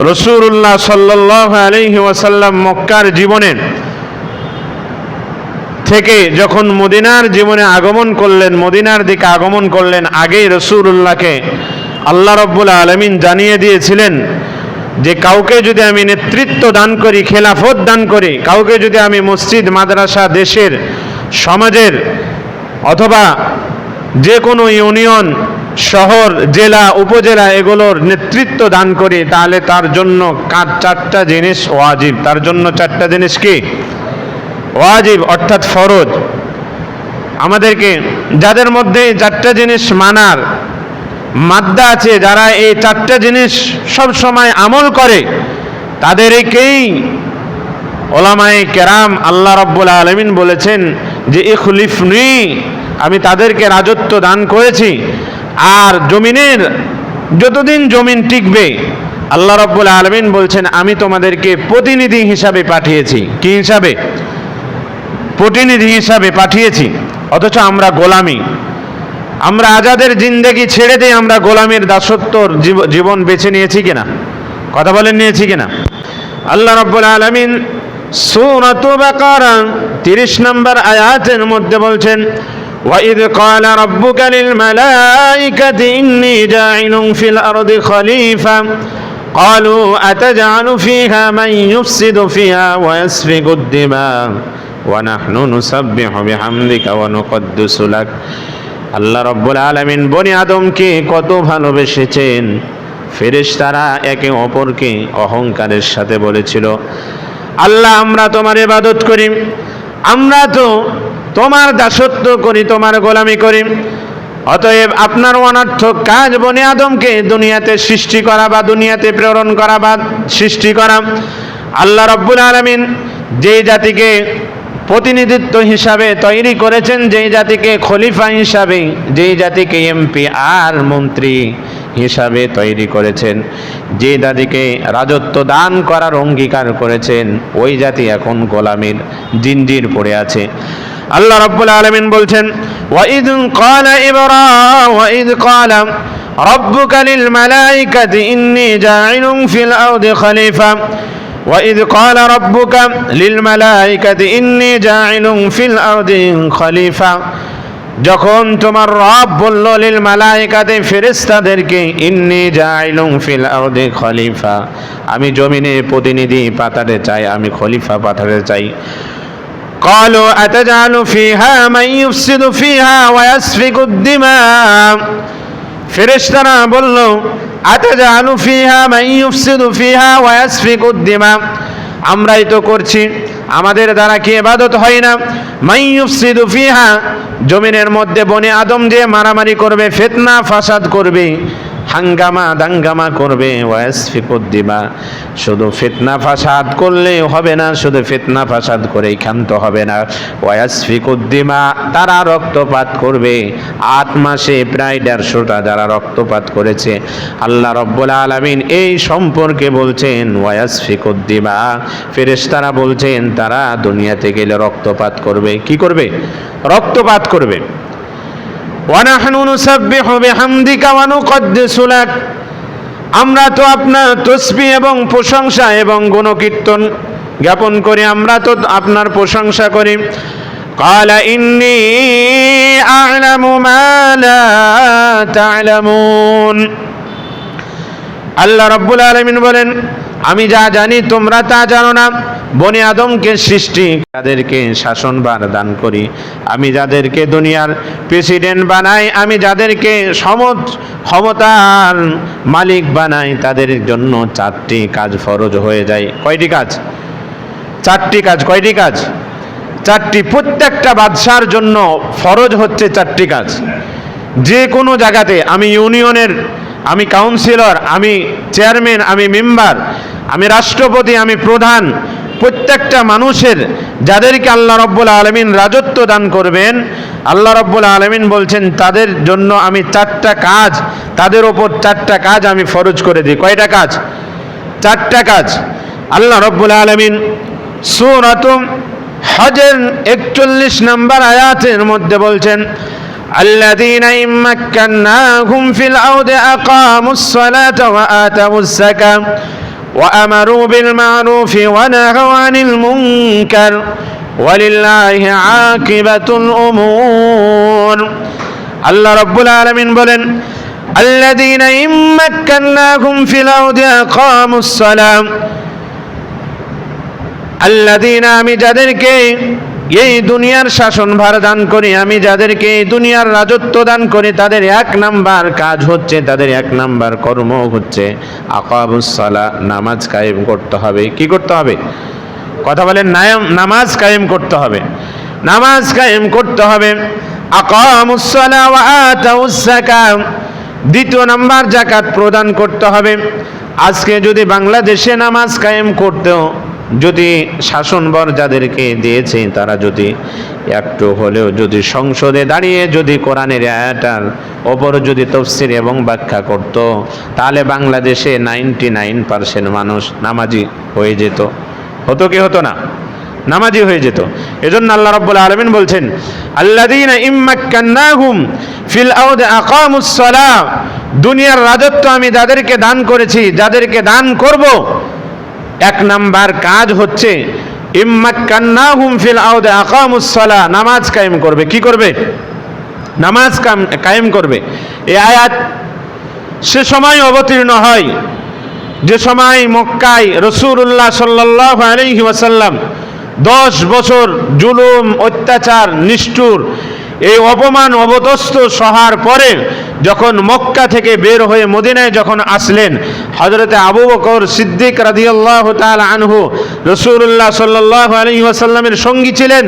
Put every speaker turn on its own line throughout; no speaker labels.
রসুল্লাহ সাল্লাহ আলহি ওয়াসাল্লাম মক্কার জীবনের থেকে যখন মদিনার জীবনে আগমন করলেন, মদিনার দিকে আগমন করলেন, আগেই রসুল্লাহকে আল্লাহ রব্বুল আলমিন জানিয়ে দিয়েছিলেন যে, কাউকে যদি আমি নেতৃত্ব দান করি, খেলাফত দান করি, কাউকে যদি আমি মসজিদ, মাদ্রাসা, দেশের, সমাজের অথবা যে কোনো ইউনিয়ন শহর, জেলা, উপজেলা এগুলোর নেতৃত্ব দান করি, তাহলে তার জন্য কার চারটা জিনিস ওয়াজিব? তার জন্য চারটা জিনিস কি? ওয়াজিব, অর্থাৎ ফরজ। আমাদেরকে যাদের মধ্যে চারটা জিনিস মানার মাদ্দা আছে, যারা এই চারটা জিনিস সব সময় আমল করে, তাদেরকেই ওলামায়ে কেরাম আল্লাহ রব্বুল আলমিন বলেছেন যে, ইখলিফনি আমি তাদেরকে রাজত্ব দান করেছি। আর জমিনের যতদিন জমিন টিকবে, আল্লাহ রব্বুল আলমিন বলছেন, আমি তোমাদেরকে প্রতিনিধি হিসাবে পাঠিয়েছি। কি হিসাবে? প্রতিনিধি হিসাবে পাঠিয়েছি। অথচ আমরা গোলামি। আমরা আজাদের জিন্দেগি ছেড়ে দিয়ে আমরা গোলামের দাসত্বর জীব- জীবন বেছে নিয়েছি কিনা? কথা বলেন নিয়েছি কিনা? আল্লাহ রব্বুল আলমিন সূরাত বাকারা 30 নম্বর আয়াতের মধ্যে বলছেন وَإِذْ قَالَ رَبُّكَ لِلْمَلَائِكَةِ إِنِّي جَاعِلٌ فِي الْأَرْضِ خَلِيفَةً قالوا أتجعل فيها من يفسد فيها ويسفك الدماء ونحن نسبح بحمدك ونقدس لك আল্লাহ রব্বুল আলমিন বনি আদমকে কত ভালোবেসেছেন ফেরেশতারা একে অপরকে অহংকারের সাথে বলেছিল আল্লাহ আমরা তোমার ইবাদত করি আমরা তো তোমার দাসত্ব করি, তোমার গোলামি করি। অতএব আপনার অনর্থক কাজ বনে আদমকে দুনিয়াতে সৃষ্টি করা বা দুনিয়াতে প্রেরণ করা বা সৃষ্টি করা। আল্লাহ রব্বুল আলমিন যেই জাতিকে প্রতিনিধিত্ব হিসাবে তৈরি করেছেন, যেই জাতিকে খলিফা হিসাবে, যেই জাতিকে এমপি আর মন্ত্রী হিসাবে তৈরি করেছেন, যে জাতিকে রাজত্ব দান করার অঙ্গীকার করেছেন, ওই জাতি এখন গোলামির জিঞ্জির পড়ে আছে। আল্লাহ রাব্বুল আলামিন বলছেন ওয়াইদ قال ইবরা ওয়াইদ قال ربك للملائكة إني جاعل في الأرض خليفة وإذ قال ربك للملائكة إني جاعل في الأرض خليفة যখন তোমার রব বলল লিল মালাইকাতে ফেরেশতাদেরকে ইন্নি জাইলুম ফিল আরদি খলিফা আমি জমিনে প্রতিনিধি পাঠাতে চাই আমি খলিফা পাঠাতে চাই قالوا أتجعل فيها من يفسد فيها ويسفك الدماء ফেরেশতারা বলল আতাজালু ফিহা মান ইউফসিদু ফিহা ওয়া ইয়াসফিকুদ দিমা আমরাই তো করছি আমাদের দ্বারা কি ইবাদত হয় না মান ইউফসিদু ফিহা জমিনের মধ্যে বনে আদম যে মারামারি করবে ফিতনা ফাসাদ করবে হাঙ্গামা দাঙ্গামা করবে ওয়াসফিকুদ দিমা শুধু ফিতনা ফাসাদ করলে হবে না, শুধু ফিতনা ফাসাদ করেই ক্ষান্ত হবে না। ওয়াসফিকুদ দিমা তারা রক্তপাত করবে। আট মাসে প্রায় দেড়শোটা যারা রক্তপাত করেছে, আল্লাহ রব্বুল আলমিন এই সম্পর্কে বলছেন ওয়াসফিকুদ দিমা ফেরেশতারা বলছেন, তারা দুনিয়াতে গেলে রক্তপাত করবে। কি করবে? রক্তপাত করবে। ونحن نسبح بحمدك ونقدس لك আমরা তো আপনার তসবি এবং প্রশংসা এবং গুণকীর্তন জ্ঞাপন করি আমরা তো আপনার প্রশংসা করি قال إني أعلم ما لا تعلمون আল্লাহ রব্বুল আলমিন বলেন আমি যা জানি, তোমরা তা জানো না। বনে আদমকে সৃষ্টি তাদেরকে শাসনভার দান করি, আমি যাদেরকে দুনিয়ার প্রেসিডেন্ট বানাই, আমি যাদেরকে সমত, ক্ষমতার মালিক বানাই, তাদের জন্য চারটি কাজ ফরজ হয়ে যায়। কয়টি কাজ? চারটি কাজ, কয়টি কাজ? চারটি, প্রত্যেকটা বাদশার জন্য ফরজ হচ্ছে চারটি কাজ। যে কোনো জায়গাতে আমি ইউনিয়নের, আমি কাউন্সিলর, আমি চেয়ারম্যান, আমি মেম্বার, আমি রাষ্ট্রপতি, আমি প্রধান, প্রত্যেকটা মানুষের যাদেরকে আল্লাহ রব্বুল আলমিন রাজত্ব দান করবেন, আল্লাহ রব্বুল আলমিন বলছেন, তাদের জন্য আমি চারটা কাজ, তাদের ওপর চারটা কাজ আমি ফরজ করে দিই। কয়টা কাজ? চারটা কাজ। আল্লাহ রব্বুল আলমিন সুরাতুম হজের একচল্লিশ নম্বর আয়াতের মধ্যে বলছেন الذين إن مكناهم في الأرض أقاموا الصلاة وآتوا الزكاة وأمروا بالمعروف ونهوا عن المنكر ولله عاقبة الأمور আল্লাহ রব্বুল আলমিন বলেন الذين إن مكناهم في الأرض أقاموا الصلاة الذين আমি যাদেরকে এই দুনিয়ার শাসনভার দান করি আমি যাদেরকে এই দুনিয়ার রাজত্ব দান করি, তাদের এক নাম্বার কাজ হচ্ছে, তাদের এক নাম্বার কর্ম হচ্ছে। আকাবুসালা নামাজ কায়েম করতে হবে। কি করতে হবে? কথা বলেন, নায়াম, নামাজ কায়েম করতে হবে। নামাজ কায়েম করতে হবে। আকামুসালা ওয়া আতাউস যাকাত দ্বিতীয় নাম্বার জাকাত প্রদান করতে হবে। আজকে যদি বাংলাদেশে নামাজ কায়েম করতেও যদি শাসনবর যাদেরকে দিয়েছে, তারা যদি একটু হলেও যদি সংসদে দাঁড়িয়ে যদি কোরআনের আয়াটার ওপর যদি তফসির এবং ব্যাখ্যা করত, তাহলে বাংলাদেশে নাইনটি নাইন পার্সেন্ট মানুষ নামাজি হয়ে যেত। হতো কি হতো না? নামাজি হয়ে যেত। এজন্য আল্লাহ রাব্বুল আলামিন বলছেন, আল্লাযীনা ইম্মাক্কান্নাহুম ফিল আরদি আকামুস দুনিয়ার রাজত্ব আমি যাদেরকে দান করেছি, যাদেরকে দান করব এক নাম্বার কাজ হচ্ছে নামাজ কায়েম করবে। কি করবে? নামাজ কায়েম করবে। এই আয়াত সে সময় অবতীর্ণ হয়। যে সময় মক্কায় রসুল্লাহ ওয়াসাল্লাম দশ বছর জুলুম, অত্যাচার, নিষ্ঠুর এই অপমান অবদস্ত সহার পরে যখন মক্কা থেকে বের হয়ে মদিনায় যখন আসলেন হজরতে আবু বকর সিদ্দিক রাদিয়াল্লাহ তাআলা আনহু রসুল্লাহ সাল্লাহ আলহি ওয়াসাল্লামের সঙ্গী ছিলেন।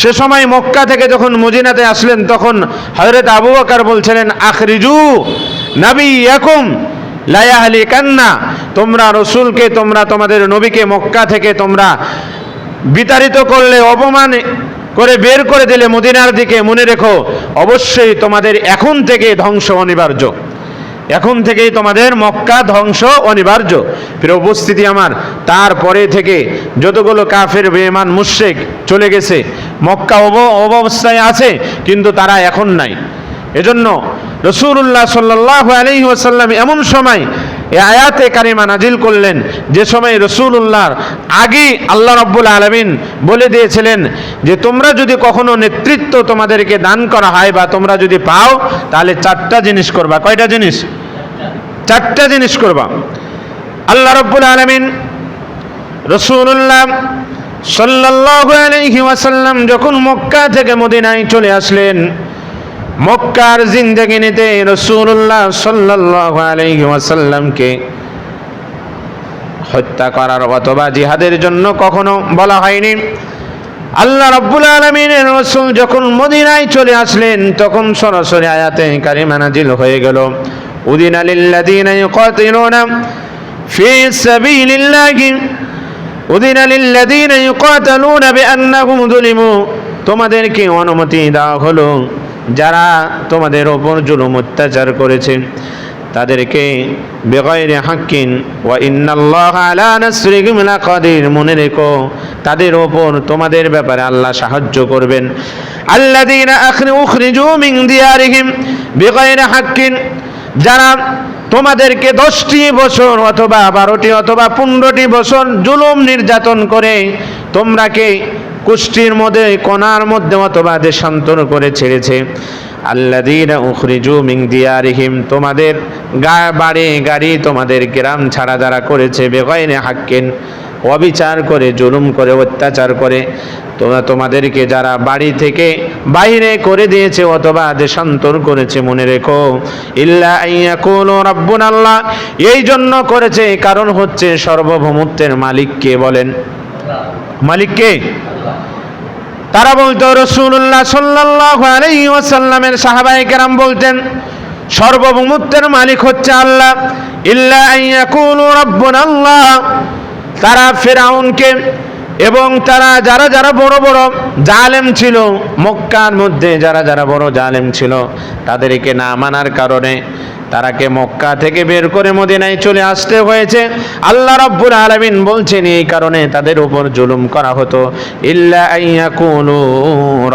সে সময় মক্কা থেকে যখন মদিনাতে আসলেন, তখন হজরত আবু বকর বলছিলেন, আখরিজু নবী ইয়াকুম লায়াহলি কান্না তোমরা রসুলকে, তোমরা তোমাদের নবীকে মক্কা থেকে তোমরা বিতাড়িত করলে, অপমান করে বের করে দিলে মদিনার দিকে মনে রেখো, অবশ্যই তোমাদের এখন থেকে ধ্বংস অনিবার্য। এখন থেকেই তোমাদের মক্কা ধ্বংস অনিবার্য। প্রিয় উপস্থিতি আমার, তারপরে থেকে যতগুলো কাফের বেমান মুশেক চলে গেছে, মক্কা অব, অবস্থায় আছে, কিন্তু তারা এখন নাই। এজন্য রসুল্লাহ সাল্লাহ আলহি ওয়াসাল্লাম এমন সময় এ আয়াতে কারিমা নাজিল করলেন। যে সময় রসুল্লাহর আগে আল্লাহ রব্বুল আলমিন বলে দিয়েছিলেন যে, তোমরা যদি কখনো নেতৃত্ব তোমাদেরকে দান করা হয় বা তোমরা যদি পাও, তাহলে চারটা জিনিস করবা। কয়টা জিনিস? চারটা জিনিস করবা। আল্লাহ রব্বুল আলমিন রসুল্লাহ সাল্লাহ আলহি ওয়াসাল্লাম যখন মক্কা থেকে মদিনায় চলে আসলেন মক্কার জিন্দগি নিতে রসুল্লাহ সাল্লাহ আলহি ওয়াসাল্লামকে হত্যা করার অথবা জিহাদের জন্য কখনো বলা হয়নি। আল্লাহ রব্বুল আলমিনের রসুল যখন মদিনায় চলে আসলেন, তখন সরাসরি আয়াতে কারিমা নাজিল হয়ে গেল। উদিন আলিল্লাদিনা ইউকাতিলুনা ফি সাবিলিল্লাহি। উদিন আলিল্লাদিনা ইউকাতালুনা বিআন্নাহুম যুলিমু। তোমাদেরকে অনুমতি দেওয়া হলো। যারা তোমাদের ওপর জুলুম অত্যাচার করেছে, তাদেরকে বেগয়রে হাক্কিন ওয়া ইন্নাল্লাহ আলা নাসরিহিম লাকাদির। মনে রেখো, তাদের ওপর তোমাদের ব্যাপারে আল্লাহ সাহায্য করবেন। আল্লাযীনা উখরিজু মিন দিয়ারিহিম বেগয়রে হাক্কিন। যারা তোমাদেরকে দশটি বছর অথবা বারোটি অথবা পনেরোটি বছর জুলুম নির্যাতন করে তোমরাকে কুষ্টির মধ্যে, কণার মধ্যে অথবা দেশান্তর করে ছেড়েছে। আল্লাদিনা উখরিজু মিং দিয়ারিহিম, তোমাদের গা বাড়ি গাড়ি তোমাদের গ্রাম ছাড়া যারা করেছে, বেগয়নে হাক্কিন, অবিচার করে, জুলুম করে, অত্যাচার করে। তোমরা তোমাদেরকে যারা বাড়ি থেকে বাইরে করে দিয়েছে অথবা দেশান্তর করেছে, মনে রেখো। ইল্লা রাব্বুন আল্লাহ, এই জন্য করেছে কারণ হচ্ছে সর্বভৌমত্বের মালিক কে বলেন। মালিক কে তারা বলতো রসুল্লাহ সাল্লাহ আলাইহি ওয়াসাল্লামের সাহাবাই কেরাম বলতেন, সর্বভৌমত্বের মালিক হচ্ছে আল্লাহ। ইল্লা আল্লাহ। তারা ফেরাউনকে এবং তারা যারা যারা বড় বড় জালেম ছিল, মক্কার মধ্যে যারা যারা বড় জালেম ছিল, তাদেরকে না মানার কারণে তারাকে মক্কা থেকে বের করে মদিনায় চলে আসতে হয়েছে। আল্লাহ রাব্বুল আলামিন বলছেন, এই কারণে তাদের উপর জুলুম করা হতো। ইল্লা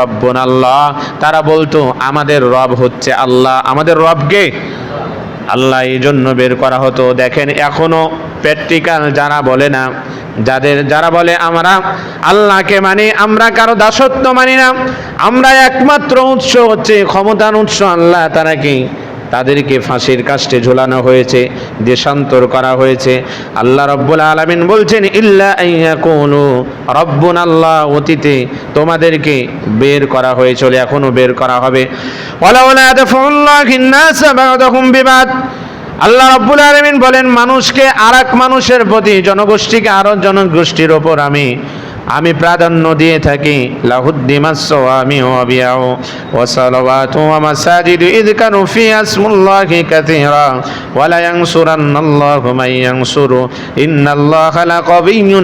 রব্বুন আল্লাহ তারা বলতো, আমাদের রব হচ্ছে আল্লাহ। আমাদের রবকে আল্লাহ, এই জন্য বের করা হতো। দেখেন, এখনও প্র্যাকটিক্যাল যারা বলে না, যাদের, যারা বলে, আমরা আল্লাহকে মানি, আমরা কারও দাসত্ব মানি না, আমরা একমাত্র উৎস হচ্ছে ক্ষমতার উৎস আল্লাহ, তারা কি তাদেরকে ফাঁসির কাষ্টে ঝোলানো হয়েছে, দেশান্তর করা হয়েছে। আল্লাহ রব্বুল আলামিন বলছেন, ইল্লা আইয়াকুনু রব্বুন আল্লাহ অতীতে তোমাদেরকে বের করা হয়েছিল এখনও বের করা হবে। আল্লাহ রব্বুল আলামিন বলেন, মানুষকে আরেক মানুষের প্রতি, জনগোষ্ঠীকে আরও জনগোষ্ঠীর ওপর আমি আমি প্রাধান্য দিয়ে থাকি। মান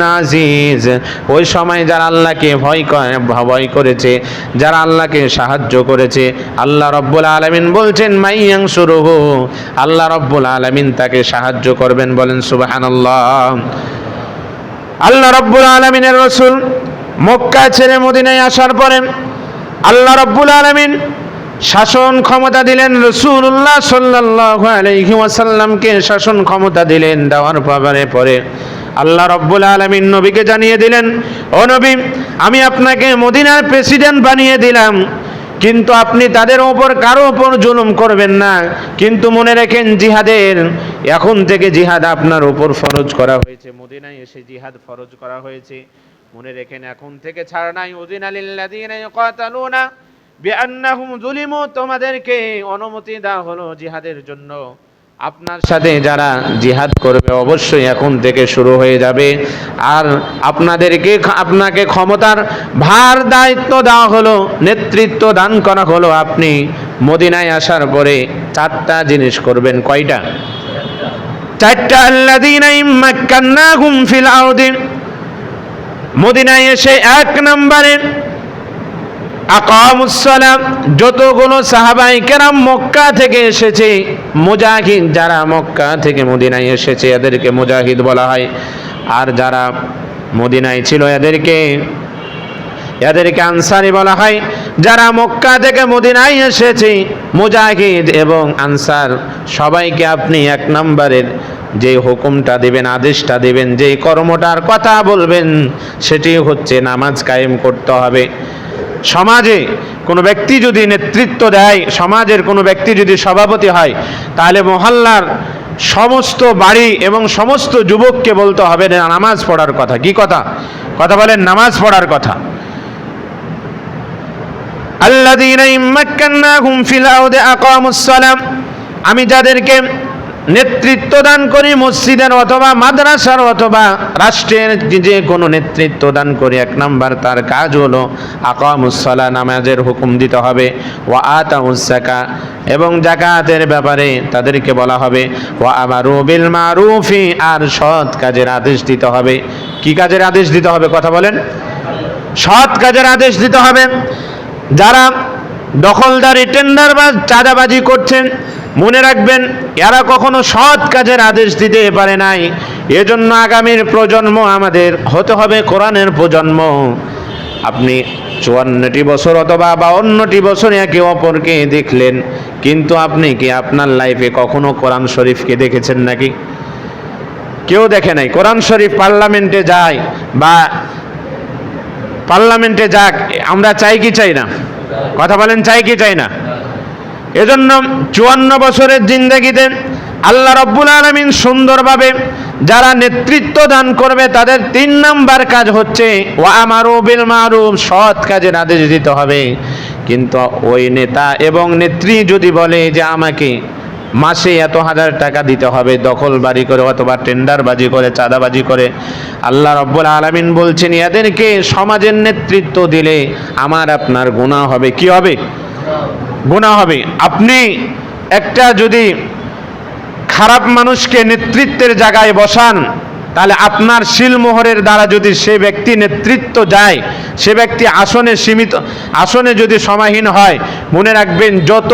আজিজ ওই সময় যারা আল্লাহকে ভয় করে, ভয় করেছে, যারা আল্লাহকে সাহায্য করেছে, আল্লাহ রব্বুল আলামিন বলছেন মাই ইয়ানসুরুহু? আল্লাহ রব্বুল আলামিন তাকে সাহায্য করবেন, বলেন, সুবহানাল্লাহ। আল্লাহ রব্বুল আলমিনের রসুল মক্কা ছেড়ে মদিনায় আসার পরে আল্লাহ রব্বুল আলমিন শাসন ক্ষমতা দিলেন রসুল্লাহ সাল্লাহ আলহি ওয়াসাল্লামকে শাসন ক্ষমতা দিলেন, দেওয়ার পাবারে পরে আল্লাহ রব্বুল আলমিন নবীকে জানিয়ে দিলেন, ও নবী, আমি আপনাকে মদিনার প্রেসিডেন্ট বানিয়ে দিলাম। কিন্তু আপনি তাদের ওপর, কারও ওপর জুলুম করবেন না। কিন্তু মনে রাখেন জিহাদের, এখন থেকে জিহাদ আপনার ওপর ফরজ করা হয়েছে। মদিনায় এসে জিহাদ ফরজ করা হয়েছে। মনে রেখেন এখন থেকে ছাড় নাই। উদিন আলিল্লাদিনা ইয়াকাতালুনা বিআন্নাহুম তোমাদেরকে অনুমতি দেওয়া হলো জিহাদের জন্য। আপনার সাথে যারা জিহাদ করবে অবশ্যই এখন থেকে শুরু হয়ে যাবে। আর আপনাদেরকে আপনাকে ক্ষমতার ভার দায়িত্ব দেওয়া হলো, নেতৃত্ব দান করা হলো আপনি মদিনায় আসার পরে চারটা জিনিস করবেন, কয়টা? চারটা আরদি। মদিনায় এসে এক নম্বরে আকামুসসালাম, যতগুলো সাহাবাই কেরাম মক্কা থেকে এসেছে, মুজাহিদ যারা মক্কা থেকে মদিনায় এসেছে, এদেরকে মুজাহিদ বলা হয়। আর যারা মদিনায় ছিল, এদেরকে এদেরকে আনসারি বলা হয়। যারা মক্কা থেকে মদিনায় এসেছে, মুজাহিদ এবং আনসার, সবাইকে আপনি এক নম্বরের যে হুকুমটা দেবেন, আদেশটা দেবেন, যে কর্মটার কথা বলবেন, সেটি হচ্ছে নামাজ কায়েম করতে হবে। সমাজে কোনো ব্যক্তি যদি নেতৃত্ব দেয়, সমাজের কোনো ব্যক্তি যদি সভাপতি হয়, তাহলে মহল্লার সমস্ত বাড়ি এবং সমস্ত যুবককে বলতে হবে নামাজ পড়ার কথা। কি কথা? কথা বলেন, নামাজ পড়ার কথা। আকামুস আমি যাদেরকে নেতৃত্ব দান করি মসজিদের অথবা মাদ্রাসার অথবা রাষ্ট্রের যে কোনো নেতৃত্ব দান করি। এক নাম্বার তার কাজ হলো আকামুসলা নামাজের হুকুম দিতে হবে। ওয়া আতাউসাকা এবং জাকাতের ব্যাপারে তাদেরকে বলা হবে। ওয়া আমারু বিল মারুফি আর সৎ কাজের আদেশ দিতে হবে। কি কাজের আদেশ দিতে হবে কথা বলেন? সৎ কাজের আদেশ দিতে হবে। যারা দখলদারি টেন্ডার বা চাঁদাবাজি করছেন মনে রাখবেন, এরা কখনো সৎ কাজের আদেশ দিতে পারে নাই। এজন্য আগামীর প্রজন্ম আমাদের হতে হবে কোরআনের প্রজন্ম। আপনি চুয়ান্নটি বছর অথবা বাউন্নটি বছর একে অপরকে দেখলেন, কিন্তু আপনি কি আপনার লাইফে কখনো কোরআন শরীফকে দেখেছেন নাকি? কেউ দেখে নাই। কোরআন শরীফ পার্লামেন্টে যায় বা পার্লামেন্টে যাক, আমরা চাই কি চাই না? কথা বলেন, চাই কি চাই না? এজন্য চুয়ান্ন বছরের জিন্দগিতে আল্লাহ রব্বুল আলমিন সুন্দরভাবে যারা নেতৃত্ব দান করবে, তাদের তিন নাম্বার কাজ হচ্ছে ও আমারও বিল সৎ কাজের আদেশ দিতে হবে। কিন্তু ওই নেতা এবং নেত্রী যদি বলে যে আমাকে মাসে এত হাজার টাকা দিতে হবে, দখল বাড়ি করে অথবা টেন্ডারবাজি করে চাঁদাবাজি করে, আল্লাহ রব্বুল আলমিন বলছেন, এদেরকে সমাজের নেতৃত্ব দিলে আমার আপনার গুণা হবে, কি হবে? গুণা হবে। আপনি একটা যদি খারাপ মানুষকে নেতৃত্বের জায়গায় বসান, তাহলে আপনার শিলমোহরের দ্বারা যদি সে ব্যক্তি নেতৃত্ব যায়, সে ব্যক্তি আসনে সীমিত, আসনে যদি সমাহীন হয়, মনে রাখবেন যত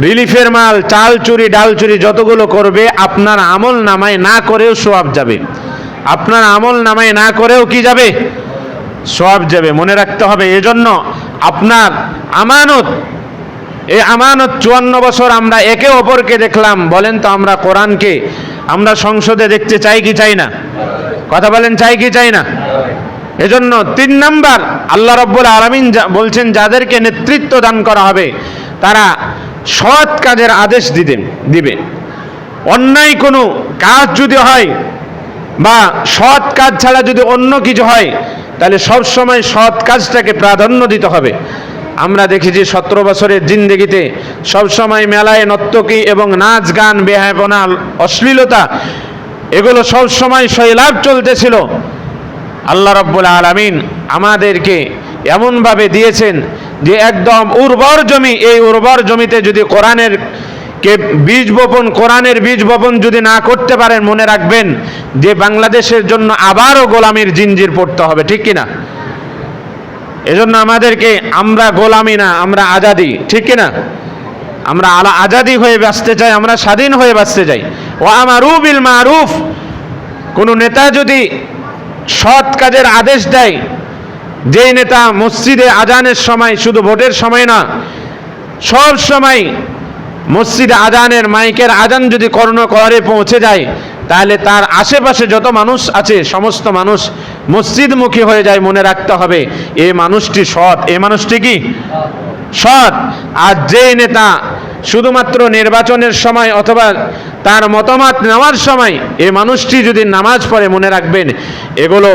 রিলিফের মাল, চাল চুরি, ডাল চুরি যতগুলো করবে, আপনার আমল নামায় না করেও সোয়াব যাবে। আপনার আমল নামায় না করেও কি যাবে? সব যাবে। মনে রাখতে হবে। এজন্য আপনার আমানত এই আমানত চুয়ান্ন বছর আমরা একে অপরকে দেখলাম। বলেন তো আমরা কোরআনকে আমরা সংসদে দেখতে চাই কি চাই না? কথা বলেন, চাই কি চাই না? এজন্য তিন নাম্বার, আল্লাহ রব্বুল আলমিন বলছেন, যাদেরকে নেতৃত্ব দান করা হবে, তারা সৎ কাজের আদেশ দিতে, দিবে। অন্যায় কোনো কাজ যদি হয় বা সৎ কাজ ছাড়া যদি অন্য কিছু হয়, তাহলে সব সময় সৎ কাজটাকে প্রাধান্য দিতে হবে। আমরা দেখেছি সতেরো বছরের জিন্দগিতে সবসময় মেলায় নর্তকী এবং নাচ গান, বেহায়পনা, অশ্লীলতা, এগুলো সব সময় শৈলাভ চলতেছিল। আল্লাহ রব্বুল আলমিন আমাদেরকে এমনভাবে দিয়েছেন যে একদম উর্বর জমি, এই উর্বর জমিতে যদি কোরআনের কে বীজ বপন, কোরআনের বীজ বপন যদি না করতে পারেন, মনে রাখবেন যে বাংলাদেশের জন্য আবারও গোলামির জিঞ্জির পড়তে হবে, ঠিক কিনা? এজন্য আমাদেরকে আমরা গোলামি না, আমরা আজাদি, ঠিক কিনা? আমরা আলা আজাদি হয়ে বাঁচতে চাই, আমরা স্বাধীন হয়ে বাঁচতে চাই। ও আমার বিল মারুফ। কোনো নেতা যদি সৎ কাজের আদেশ দেয়, যেই নেতা মসজিদে আজানের সময় শুধু ভোটের সময় না, সব সময় মসজিদে আজানের মাইকের আজান যদি কর্ণ করে পৌঁছে যায়, তাহলে তার আশেপাশে যত মানুষ আছে, সমস্ত মানুষ মসজিদমুখী হয়ে যায়, মনে রাখতে হবে এই মানুষটি সৎ। এ মানুষটি কি? সৎ। আর যে নেতা শুধুমাত্র নির্বাচনের সময় অথবা তার মতামত নেওয়ার সময় এ মানুষটি যদি নামাজ পড়ে, মনে রাখবেন, এগুলো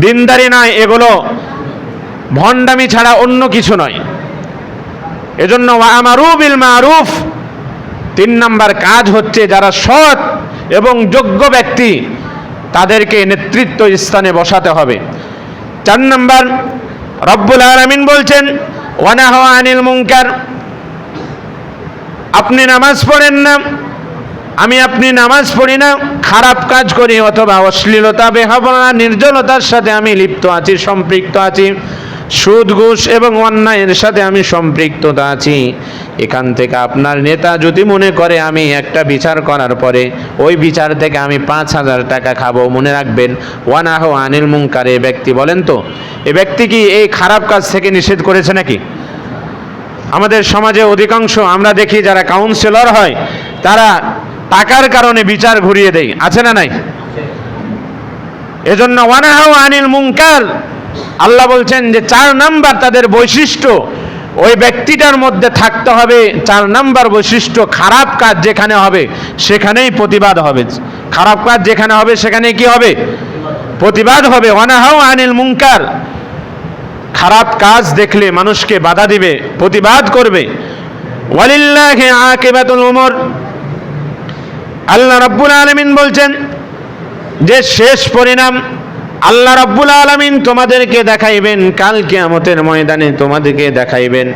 দিনদারি নয়, এগুলো ভণ্ডামি ছাড়া অন্য কিছু নয়। এজন্য আমারু বিল মারুফ। তিন নাম্বার কাজ হচ্ছে যারা সৎ এবং যোগ্য ব্যক্তি তাদেরকে নেতৃত্ব স্থানে বসাতে হবে। চার নম্বর, রব্বুল আলমিন বলছেন ওয়ানাহ আনিল মুঙ্কার আপনি নামাজ পড়েন না, আমি আপনি নামাজ পড়ি না, খারাপ কাজ করি অথবা অশ্লীলতা বেহাবনা নির্জনতার সাথে আমি লিপ্ত আছি, সম্পৃক্ত আছি। সুদ ঘুষ এবং অন্যায়ের সাথে আমি সম্পৃক্ততা আছি। এখান থেকে আপনার নেতা যদি মনে করে আমি একটা বিচার করার পরে ওই বিচার থেকে আমি পাঁচ হাজার টাকা খাব, মনে রাখবেন। ওয়ানাহ আনিল মুঙ্কার এ ব্যক্তি বলেন তো, এ ব্যক্তি কি এই খারাপ কাজ থেকে নিষেধ করেছে নাকি? আমাদের সমাজে অধিকাংশ, আমরা দেখি যারা কাউন্সিলর হয়, তারা টাকার কারণে বিচার ঘুরিয়ে দেয়। আছে না নাই? এজন্য ওয়ানাহাও আনিল মুঙ্কার আল্লাহ বলছেন যে চার নাম্বার তাদের বৈশিষ্ট্য, ওই ব্যক্তিটার মধ্যে থাকতে হবে চার নাম্বার বৈশিষ্ট্য, খারাপ কাজ যেখানে হবে সেখানেই প্রতিবাদ হবে। খারাপ কাজ যেখানে হবে সেখানে কি হবে? প্রতিবাদ হবে। ওয়ানাহাও আনিল মুঙ্কার খারাপ কাজ দেখলে মানুষকে বাধা দিবে, প্রতিবাদ করবে। ওয়ালিল্লাহি আল্লাহ রাব্বুল আলামিন বলছেন যে শেষ পরিণাম আল্লাহ রব্বুল আলমিন তোমাদেরকে দেখাইবেন, কাল আমতের ময়দানে তোমাদেরকে দেখাইবেন।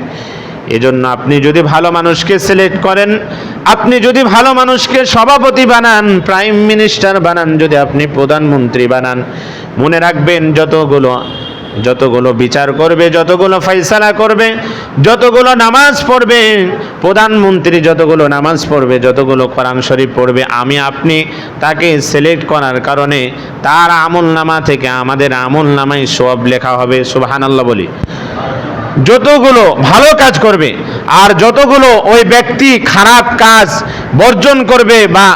এজন্য আপনি যদি ভালো মানুষকে সিলেক্ট করেন, আপনি যদি ভালো মানুষকে সভাপতি বানান প্রাইম মিনিস্টার বানান, যদি আপনি প্রধানমন্ত্রী বানান, মনে রাখবেন যতগুলো যতগুলো বিচার করবে, যতগুলো ফয়সালা করবে, যতগুলো নামাজ পড়বে, প্রধানমন্ত্রী যতগুলো নামাজ পড়বে, যতগুলো কোরআন শরীফ পড়বে, আমি, আপনি তাকে সিলেক্ট করার কারণে তার আমল নামা থেকে আমাদের আমল নামায় সব লেখা হবে সুবাহান আল্লাহ বলি। যতগুলো ভালো কাজ করবে আর যতগুলো ওই ব্যক্তি খারাপ কাজ বর্জন করবে বা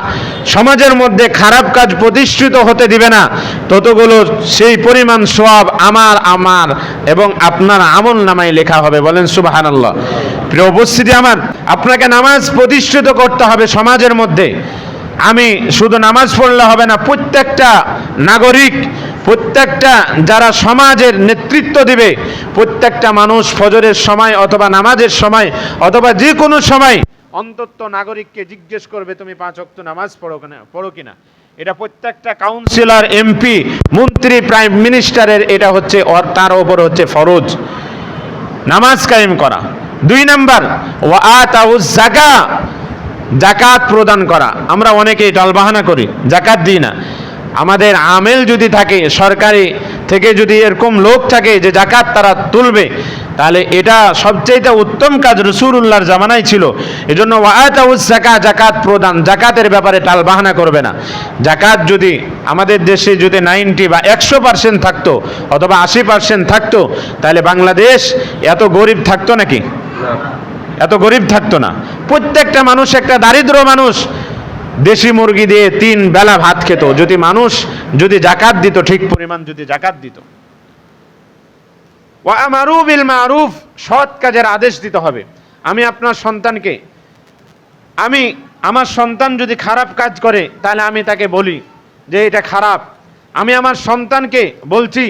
সমাজের মধ্যে খারাপ কাজ প্রতিষ্ঠিত হতে দিবে না, ততগুলো সেই পরিমাণ সব আমার আমার এবং আপনার আমল নামায় লেখা হবে। বলেন সুবাহান আল্লাহ প্রিয় উপস্থিতি আমার, আপনাকে নামাজ প্রতিষ্ঠিত করতে হবে সমাজের মধ্যে। আমি শুধু নামাজ পড়লে হবে না, প্রত্যেকটা নাগরিক প্রত্যেকটা যারা সমাজের নেতৃত্ব দিবে, প্রত্যেকটা মানুষ ফজরের সময় অথবা নামাজের সময় অথবা যে কোনো সময় অন্তত নাগরিককে জিজ্ঞেস করবে, তুমি পাঁচ অক্ত নামাজ পড়ো কিনা পড়ো কিনা? এটা প্রত্যেকটা কাউন্সিলর এমপি মন্ত্রী প্রাইম মিনিস্টারের এটা হচ্ছে তার ওপর হচ্ছে ফরজ। নামাজ কায়েম করা। দুই নাম্বার জাকাত প্রদান করা। আমরা অনেকেই টলবাহানা করি জাকাত দিই না। আমাদের আমেল যদি থাকে, সরকারি থেকে যদি এরকম লোক থাকে যে জাকাত তারা তুলবে, তাহলে এটা সবচেয়ে উত্তম কাজ রসুরুল্লাহর জামানায় ছিল। এজন্য জাকা জাকাত প্রদান জাকাতের ব্যাপারে টালবাহানা করবে না। জাকাত যদি আমাদের দেশে যদি নাইনটি বা একশো পার্সেন্ট থাকতো অথবা আশি পার্সেন্ট থাকতো, তাহলে বাংলাদেশ এত গরিব থাকতো নাকি? এত গরিব থাকতো না। প্রত্যেকটা মানুষ একটা দারিদ্র মানুষ দেশি মুরগি দিয়ে তিন বেলা ভাত খেত। যদি মানুষ যদি জাকাত দিত, ঠিক পরিমাণ যদি জাকাত দিত। বিল মারুফ, সৎ কাজের আদেশ দিতে হবে। আমি আপনার সন্তানকে, আমি আমার সন্তান যদি খারাপ কাজ করে, তাহলে আমি তাকে বলি যে এটা খারাপ। আমি আমার সন্তানকে বলছি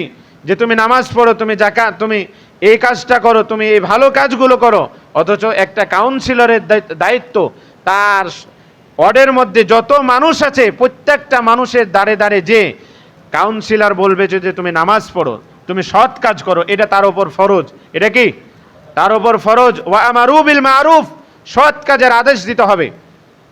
যে তুমি নামাজ পড়ো, তুমি জাকাত, তুমি এই কাজটা করো, তুমি এই ভালো কাজগুলো করো। অথচ একটা কাউন্সিলরের দায়িত্ব, তার ওয়ার্ডের মধ্যে যত মানুষ আছে, প্রত্যেকটা মানুষের দাঁড়ে দাঁড়ে যে কাউন্সিলর বলবে যে তুমি নামাজ পড়ো, তুমি সৎ কাজ করো, এটা তার উপর ফরজ। এটা কি? তার উপর ফরজ। ওয়া আমারু মারুফ। সৎ কাজের আদেশ দিতে হবে।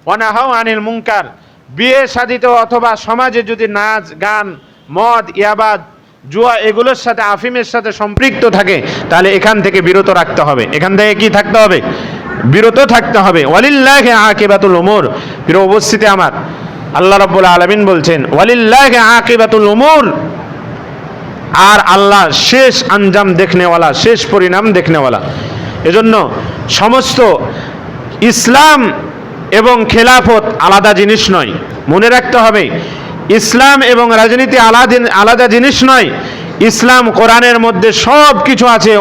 অনাহাও আনিল মুনকার। বিয়ে সাদিত অথবা সমাজে যদি নাচ, গান, মদ, ইয়াবাদ, জুয়া এগুলোর সাথে আফিমের সাথে সম্পৃক্ত থাকে, তাহলে এখান থেকে বিরত রাখতে হবে। এখান থেকে কি থাকতে হবে? বিরত থাকতে হবে। ওয়ালিল্লাহে আকিবাতুল উমর। প্রিয় উপস্থিতি আমার, আল্লাহ রাব্বুল আলামিন বলছেন, ওয়ালিল্লাহে আকিবাতুল উমর। আর আল্লাহ শেষ আঞ্জাম দেখনেওয়ালা, শেষ পরিণাম দেখনেওয়ালা। এজন্য সমস্ত ইসলাম এবং খেলাফত আলাদা জিনিস নয়। মনে রাখতে হবে, ইসলাম এবং রাজনীতি আলাদা আলাদা জিনিস নয়। ইসলাম কোরআনের মধ্যে সব কিছু আছে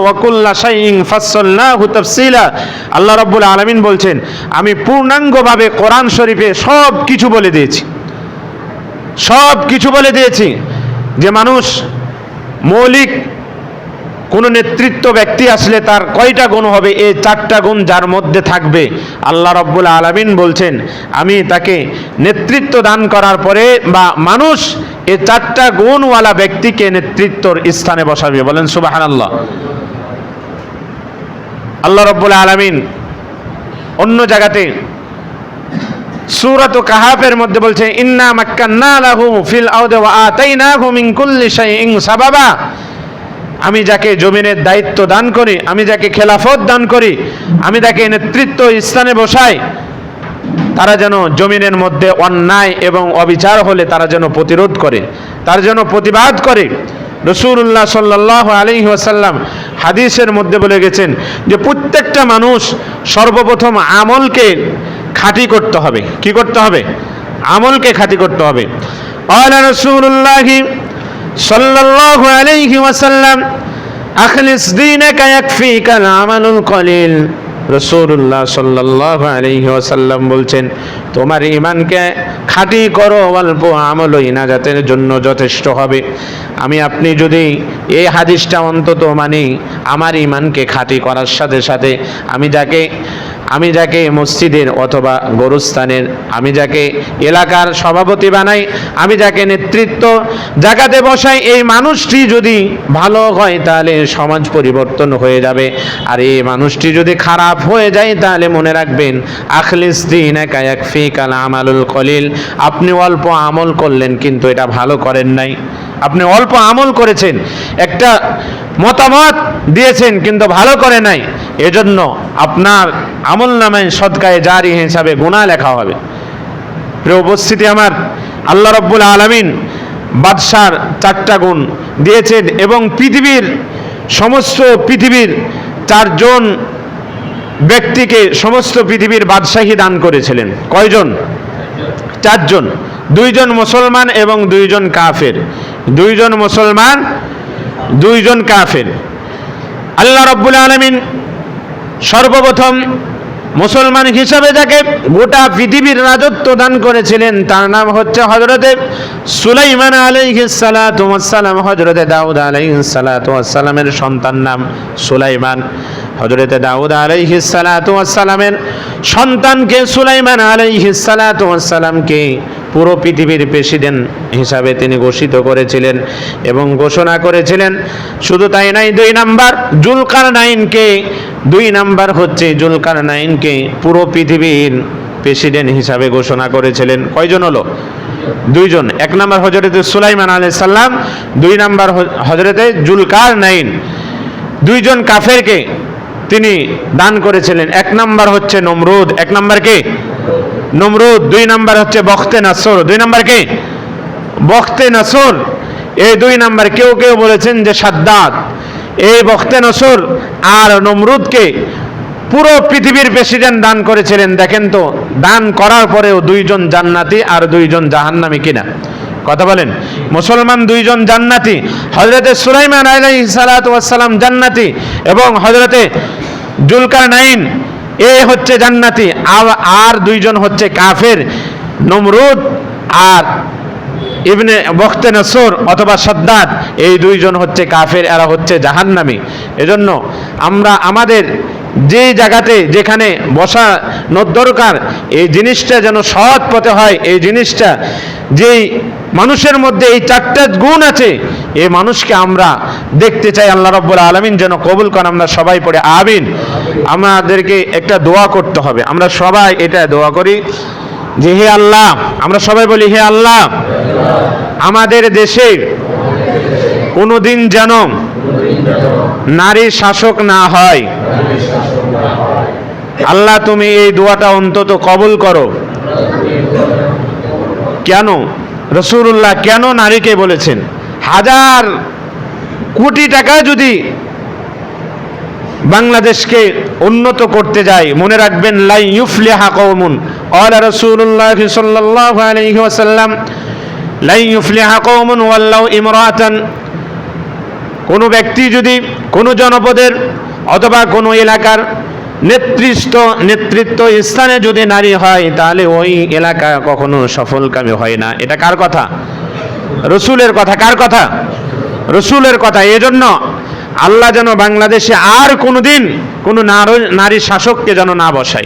আল্লাহ রাব্বুল আলামিন বলছেন, আমি পূর্ণাঙ্গভাবে কোরআন শরীফে সব কিছু বলে দিয়েছি। সব কিছু বলে দিয়েছি যে মানুষ, মৌলিক কোনো নেতৃত্ব ব্যক্তি আসলে তার কয়টা গুণ হবে? এই চারটা গুণ যার মধ্যে থাকবে। আল্লাহ রব্বুল আলমিন বলছেন, আমি তাকে নেতৃত্ব দান করার পরে বা মানুষ এই চারটা গুণওয়ালা ব্যক্তিকে নেতৃত্বর স্থানে বসাবে। বলেন সুবাহান আল্লাহ আল্লাহ রব্বুল আলমিন অন্য জায়গাতে সূরাত কাহাফের মধ্যে বলছে, ইন্না মাক্কান্না লাহু ফিল আরদি ওয়া আতাইনাহু মিন কুল্লি শাইইন সাবাবা। আমি যাকে জমিনের দায়িত্ব দান করি, আমি যাকে খেলাফত দান করি, আমি যাকে নেতৃত্ব স্থানে বসাই তারা যেন জমিনের মধ্যে অন্যায় এবং অবিচার হলে তারা যেন প্রতিরোধ করে, তার যেন প্রতিবাদ করে। রসুল্লাহ সাল্লাহ আলী ওয়াসাল্লাম হাদিসের মধ্যে বলে গেছেন যে প্রত্যেকটা মানুষ সর্বপ্রথম আমলকে খাঁটি করতে হবে। কি করতে হবে? আমলকে খাঁটি করতে হবে। আলা রসুল্লাহি আলাইহি ওয়াসাল্লাম, আখলিস রসুল্লাহ সাল্লাহ আলহি ওয়াসাল্লাম বলছেন, তোমার ইমানকে খাঁটি করো, অল্প আমল ইনাজাতের জন্য যথেষ্ট হবে। আমি, আপনি যদি এই হাদিসটা অন্তত মানি, আমার ইমানকে খাঁটি করার সাথে সাথে আমি যাকে আমি যাকে মসজিদের অথবা গরুস্থানের, আমি যাকে এলাকার সভাপতি বানাই, আমি যাকে নেতৃত্ব জায়গাতে বসাই, এই মানুষটি যদি ভালো হয়, তাহলে সমাজ পরিবর্তন হয়ে যাবে। আর এই মানুষটি যদি খারাপ হয়ে যায়, তাহলে মনে রাখবেন, আখলিস দিন একায়াক ফিকাল আমালুল কলিল আপনি অল্প আমল করলেন, কিন্তু এটা ভালো করেন নাই। আপনি অল্প আমল করেছেন, একটা মতামত দিয়েছেন, কিন্তু ভালো করে নাই। এজন্য আপনার আমল নামায় সদকায় জারি হিসাবে গুণা লেখা হবে। প্রিয় উপস্থিতি আমার, আল্লাহ রব্বুল আলমিন বাদশার চারটা গুণ দিয়েছেন এবং পৃথিবীর সমস্ত পৃথিবীর চারজন ব্যক্তিকে সমস্ত পৃথিবীর বাদশাহী দান করেছিলেন। কয়জন? চারজন। দুইজন মুসলমান এবং দুইজন কাফের। দুইজন মুসলমান, দুইজন কাফের। আল্লাহ রব্বুল আলমিন সর্বপ্রথম মুসলমান হিসাবে যাকে গোটা পৃথিবীর রাজত্ব দান করেছিলেন, তার নাম হচ্ছে হজরতে সুলাইমান আলাইহিসালাম হজরতে দাউদ আলাইহিসালামের সন্তান নাম সুলাইমান। হজরতে দাউদ আলাইহিসালামের সন্তানকে সুলাইমান আলাইহিসালামকে পুরো পৃথিবীর প্রেসিডেন্ট হিসাবে তিনি ঘোষিত করেছিলেন এবং ঘোষণা করেছিলেন, শুধু তাই নাই, দুই নাম্বার জুলকার নাইনকে দুই নাম্বার হচ্ছে জুলকার নাইনকে পুরো পৃথিবীর প্রেসিডেন্ট হিসাবে ঘোষণা করেছিলেন। কয়জন হলো? দুইজন। এক নম্বর হজরতে সুলাইমান আলাই সাল্লাম দুই নাম্বার হজরতে জুলকার নাইন দুইজন কাফেরকে তিনি দান করেছিলেন। এক নাম্বার হচ্ছে নমরুদ, এক নাম্বার কে? নমরুদ, দুই নাম্বার হচ্ছে বখতে নাসর। দুই নাম্বার কে? বখতে নাসর। এই দুই নাম্বার কেউ কেউ বলেছেন যে সাদ্দাত। এই বখতে নসর আর নমরুদকে পুরো পৃথিবীর প্রেসিডেন্ট দান করেছিলেন। দেখেন তো, দান করার পরেও দুইজন জান্নাতি আর দুইজন জাহান্নামি কিনা? কথা বলেন। মুসলমান দুইজন জান্নাতি হজরতে সুলাইমান আলাই সালাতাম জান্নাতি এবং হজরতে জুলকার নাইন এ হচ্ছে জান্নাতি আর- দুইজন হচ্ছে কাফের, নমরুদ আর ইবনে বখতে নসর অথবা সদ্দাত এই দুইজন হচ্ছে কাফের, এরা হচ্ছে জাহান্নামি। এজন্য আমরা আমাদের যে জায়গাতে যেখানে বসা দরকার, এই জিনিসটা যেন সৎ পথে হয়, এই জিনিসটা যেই মানুষের মধ্যে এই চারটা গুণ আছে, এই মানুষকে আমরা দেখতে চাই। আল্লাহ রব্বুল আলমিন যেন কবুল করেন, আমরা সবাই পড়ে আবিন আমাদেরকে একটা দোয়া করতে হবে। আমরা সবাই এটা দোয়া করি যে, হে আল্লাহ, আমরা সবাই বলি, হে আল্লাহ, আমাদের দেশে কোনোদিন যেন নারী শাসক না হয়। আল্লাহ, তুমি এই দোয়াটা অন্তত কবুল করো। কেন? রসুল্লাহ কেন নারীকে বলেছেন? হাজার কোটি টাকা যদি বাংলাদেশকে উন্নত করতে যায়, মনে রাখবেন লাই ইউফলিহা কৌমুন অল রসুল্লাহ সাল্লাহ লাই ইউফলিহা কৌমুন ওয়াল্লাহ ইমরাতান। কোনো ব্যক্তি যদি কোনো জনপদের অথবা কোনো এলাকার নেতৃত্ব নেতৃত্ব স্থানে যদি নারী হয়, তাহলে ওই এলাকা কখনো সফলকামী হয় না। এটা কার কথা? রসুলের কথা। কার কথা? রসুলের কথা। এজন্য আল্লাহ যেন বাংলাদেশে আর কোনো নারী- নারী শাসককে যেন না বসায়।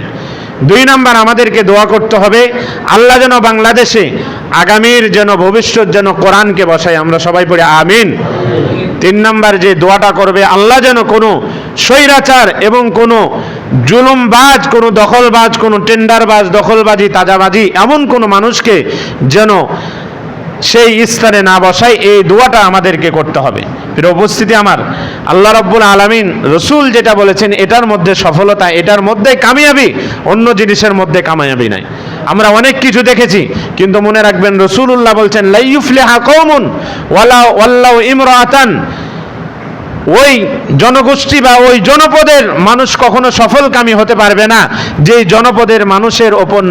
দুই নাম্বার, আমাদেরকে দোয়া করতে হবে, আল্লাহ যেন বাংলাদেশে আগামীর যেন ভবিষ্যৎ যেন কোরআনকে বসায়। আমরা সবাই পড়ি, আমিন। তিন নাম্বার যে দোয়াটা করবে, আল্লাহ যেন কোনো স্বৈরাচার এবং কোনো জুলুমবাজ, কোনো দখলবাজ, কোনো টেন্ডারবাজ, দখলবাজি, তাজাবাজি এমন কোনো মানুষকে যেন সেই স্থানে না বসায় এই দোয়াটা আমাদেরকে করতে হবে। প্রিয় উপস্থিতি আমার, আল্লাহ রব্বুল আলমিন রসুল যেটা বলেছেন, এটার মধ্যে সফলতা, এটার মধ্যে কামিয়াবি, অন্য জিনিসের মধ্যে কামিয়াবি নাই। আমরা অনেক কিছু দেখেছি, কিন্তু মনে রাখবেন রসুল্লাহ বলছেন লাইফলেহা ইমরাতান। ওই জনগোষ্ঠী বা ওই জনপদের মানুষ কখনো সফলকামী হতে পারবে না, যেই জনপদের মানুষের ওপর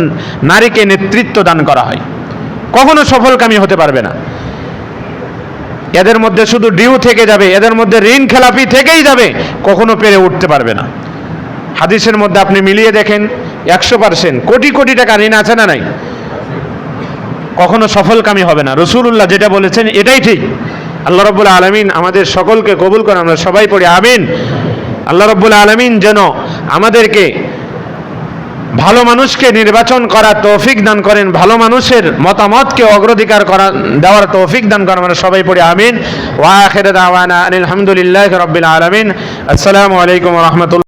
নারীকে নেতৃত্ব দান করা হয়। কখনো সফলকামী হতে পারবে না। এদের মধ্যে শুধু ডিউ থেকে যাবে, এদের মধ্যে ঋণ খেলাপি থেকেই যাবে, কখনো পেরে উঠতে পারবে না। হাদিসের মধ্যে আপনি মিলিয়ে দেখেন, একশো পার্সেন্ট কোটি কোটি টাকা ঋণ আছে না নাই? কখনো সফলকামী হবে না। রসুল্লাহ যেটা বলেছেন এটাই ঠিক। আল্লাহ রব্বুল আলমিন আমাদের সকলকে কবুল করে আমরা সবাই পড়ি, আমিন। আল্লাহ রব্বুল আলমিন যেন আমাদেরকে ভালো মানুষকে নির্বাচন করার তৌফিক দান করেন, ভালো মানুষের মতামতকে অগ্রাধিকার করা দেওয়ার তৌফিক দান করেন আমরা সবাই পড়ি, আমিন। ওয়া আখির দাওয়ানা আলহামদুলিল্লাহ রবিল আলামিন। আসসালামু আলাইকুম রাহমাতুল্লাহ।